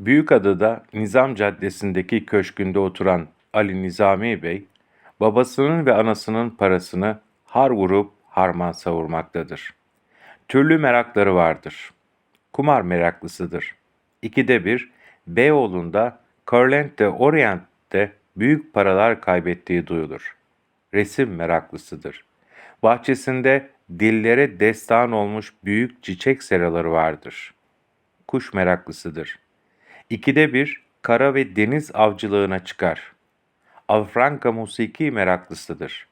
Büyükada'da Nizam Caddesi'ndeki köşkünde oturan Ali Nizami Bey, babasının ve anasının parasını har vurup harman savurmaktadır. Türlü merakları vardır. Kumar meraklısıdır. İkide bir Beyoğlu'nda Corlente Orient'te büyük paralar kaybettiği duyulur. Resim meraklısıdır. Bahçesinde dillere destan olmuş büyük çiçek seraları vardır. Kuş meraklısıdır. İkide bir kara ve deniz avcılığına çıkar. Alfranka musiki meraklısıdır.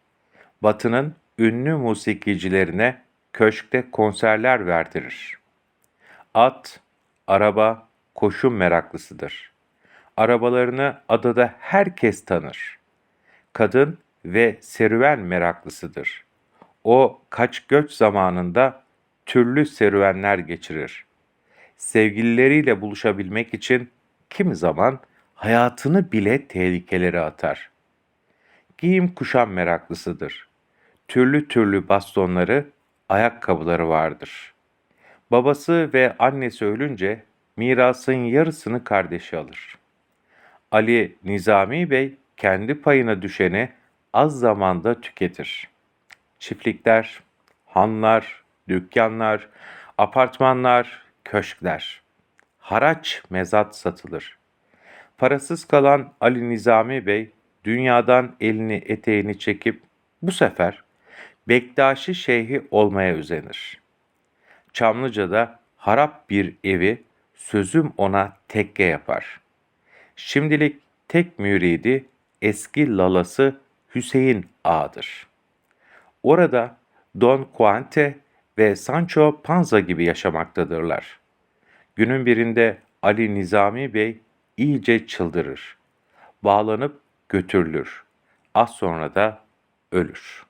Batı'nın ünlü musikicilerine köşkte konserler verdirir. At, araba, koşum meraklısıdır. Arabalarını adada herkes tanır. Kadın ve serüven meraklısıdır. O kaç göç zamanında türlü serüvenler geçirir. Sevgilileriyle buluşabilmek için kimi zaman hayatını bile tehlikelere atar. Giyim kuşam meraklısıdır. Türlü türlü bastonları, ayakkabıları vardır. Babası ve annesi ölünce mirasın yarısını kardeşi alır. Ali Nizami Bey kendi payına düşeni az zamanda tüketir. Çiftlikler, hanlar, dükkanlar, apartmanlar, köşkler. Haraç mezat satılır. Parasız kalan Ali Nizami Bey dünyadan elini eteğini çekip bu sefer Bektaşi Şeyhi olmaya özenir. Çamlıca'da harap bir evi sözüm ona tekke yapar. Şimdilik tek müridi eski lalası Hüseyin Ağa'dır. Orada Don Quixote ve Sancho Panza gibi yaşamaktadırlar. Günün birinde Ali Nizami Bey iyice çıldırır. Bağlanıp götürülür. Az sonra da ölür.